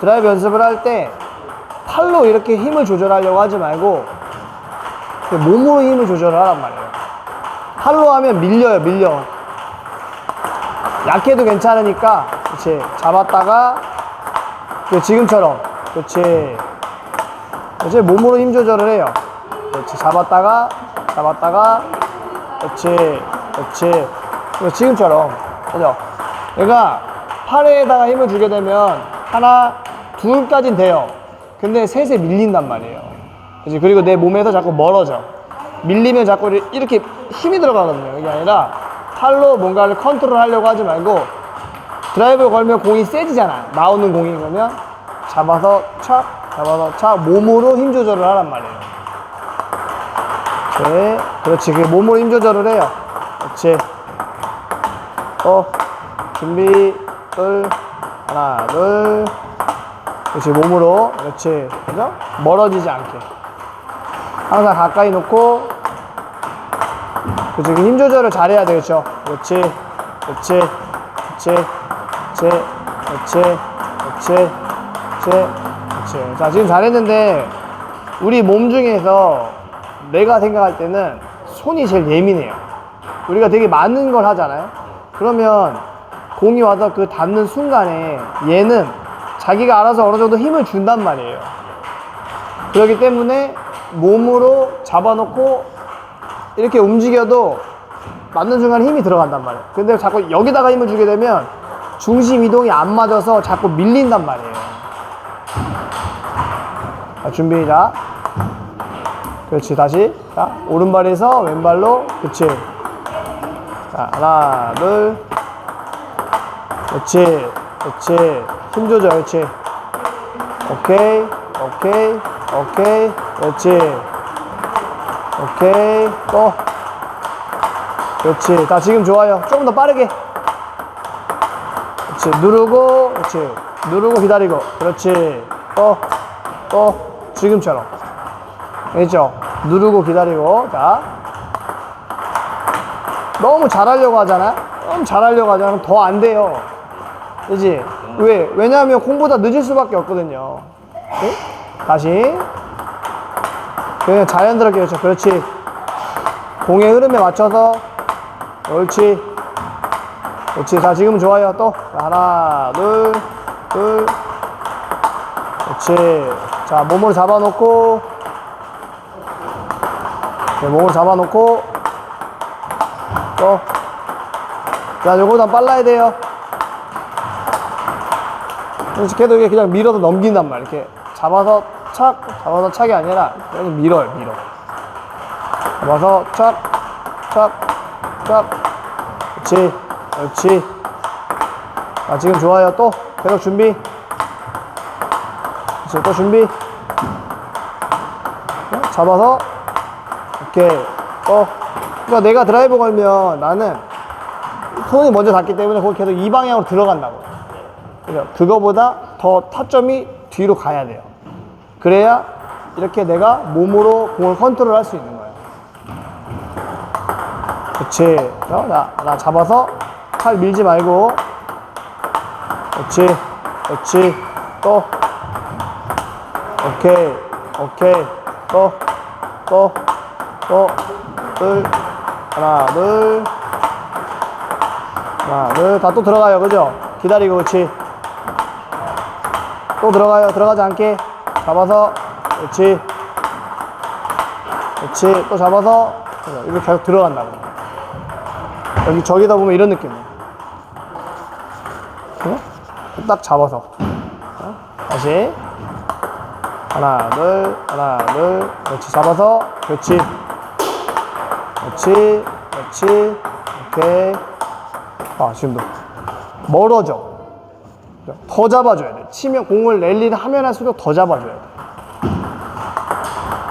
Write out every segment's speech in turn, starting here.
드라이브 연습을 할 때 팔로 이렇게 힘을 조절하려고 하지 말고 그 몸으로 힘을 조절을 하란 말이에요. 팔로 하면 밀려요, 밀려. 약해도 괜찮으니까, 그렇지. 잡았다가, 그 지금처럼, 그렇지. 그렇지. 몸으로 힘 조절을 해요. 그렇지. 잡았다가, 잡았다가, 그렇지. 그렇지. 지금처럼, 그죠? 얘가 팔에다가 힘을 주게 되면 하나, 둘까진 돼요. 근데 셋에 밀린단 말이에요. 그지 그리고 내 몸에서 자꾸 멀어져. 밀리면 자꾸 이렇게 힘이 들어가거든요. 이게 아니라 팔로 뭔가를 컨트롤 하려고 하지 말고 드라이브 걸면 공이 세지잖아. 나오는 공이 그러면 잡아서 착, 잡아서 착, 몸으로 힘 조절을 하란 말이에요. 네, 그렇지. 그 몸으로 힘 조절을 해요. 그렇지. 어, 준비, 둘, 하나, 둘. 그렇지. 몸으로. 그렇지. 그죠? 멀어지지 않게. 항상 가까이 놓고. 그렇지. 그힘 조절을 잘해야 되겠죠. 그렇지. 그렇지. 그렇지. 그렇지. 그렇지. 그렇지. 그렇지. 그렇지. 자, 지금 잘했는데, 우리 몸 중에서 내가 생각할 때는 손이 제일 예민해요. 우리가 되게 많은 걸 하잖아요. 그러면 공이 와서 그 닿는 순간에 얘는 자기가 알아서 어느 정도 힘을 준단 말이에요. 그렇기 때문에 몸으로 잡아놓고 이렇게 움직여도 맞는 순간 힘이 들어간단 말이에요. 근데 자꾸 여기다가 힘을 주게 되면 중심 이동이 안 맞아서 자꾸 밀린단 말이에요. 자, 준비, 자. 그렇지, 다시. 자, 오른발에서 왼발로, 그렇지. 자, 하나, 둘. 그렇지, 그렇지. 힘 조절, 그렇지. 오케이, 오케이, 오케이, 그렇지. 오케이, 또. 그렇지. 자, 지금 좋아요. 조금 더 빠르게. 그렇지. 누르고, 그렇지. 누르고 기다리고. 그렇지. 또, 또. 지금처럼. 알겠죠? 누르고 기다리고. 자. 너무 잘하려고 하잖아? 너무 잘하려고 하잖아. 더 안 돼요. 그지? 왜? 왜냐하면 공보다 늦을 수밖에 없거든요. 네? 다시. 그냥 자연스럽게 그렇죠. 그렇지. 공의 흐름에 맞춰서. 옳지. 그렇지. 자, 지금 좋아요. 또. 자, 하나, 둘, 둘. 그렇지. 자, 몸으로 잡아놓고. 네, 몸으로 잡아놓고. 또. 자, 요거보다 빨라야 돼요. 그렇지. 걔도 이게 그냥 밀어서 넘긴단 말이야. 이렇게 잡아서 착, 잡아서 착이 아니라 그냥 밀어요, 밀어. 잡아서 착, 착, 착. 그렇지. 그렇지. 아, 지금 좋아요. 또. 계속 준비. 그렇지. 또 준비. 어? 잡아서. 오케이. 또. 그러니까 내가 드라이버 걸면 나는 손이 먼저 닿기 때문에 거기 계속 이 방향으로 들어간다고. 그거보다 더 타점이 뒤로 가야 돼요. 그래야 이렇게 내가 몸으로 공을 컨트롤 할 수 있는 거예요. 그렇지. 어, 나, 나 잡아서 팔 밀지 말고. 그렇지. 그렇지. 또. 오케이. 오케이. 또. 또. 또. 둘. 하나, 둘. 하나, 둘. 다 또 들어가요. 그죠? 기다리고, 그렇지. 또 들어가요. 들어가지 않게. 잡아서. 그렇지. 그렇지. 또 잡아서. 이렇게 계속 들어간다고. 여기 저기다 보면 이런 느낌이에요. 딱 잡아서. 어? 다시. 하나, 둘, 하나, 둘. 그렇지. 잡아서. 그렇지. 그렇지. 그렇지. 오케이. 아, 지금도. 멀어져. 더 잡아줘야 돼. 치면 공을 랠리를 하면 할수록 더 잡아줘야 돼.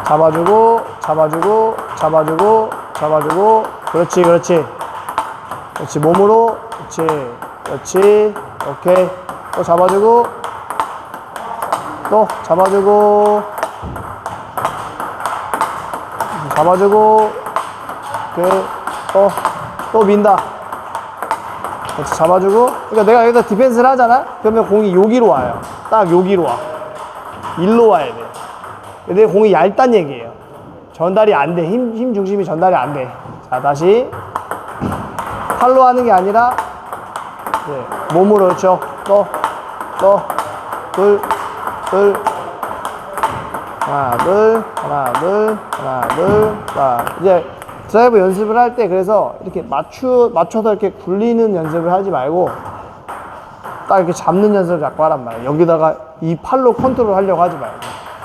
잡아주고, 잡아주고, 잡아주고, 잡아주고. 그렇지, 그렇지. 그렇지, 몸으로. 그렇지, 그렇지. 오케이. 또 잡아주고. 또 잡아주고. 잡아주고. 그, 또, 또 민다. 그렇지, 잡아주고. 그러니까 내가 여기다 디펜스를 하잖아? 그러면 공이 여기로 와요. 딱 여기로 와. 일로 와야 돼. 근데 공이 얇단 얘기예요. 전달이 안 돼. 힘, 힘 중심이 전달이 안 돼. 자, 다시. 팔로 하는 게 아니라, 네, 몸으로, 그렇죠. 또, 또, 둘, 둘, 하나, 둘, 하나, 둘, 하나, 둘. 자, 이제 드라이브 연습을 할 때 그래서 이렇게 맞추, 맞춰서 이렇게 굴리는 연습을 하지 말고 딱 이렇게 잡는 연습을 자꾸 하란 말이야. 여기다가 이 팔로 컨트롤 하려고 하지 말고.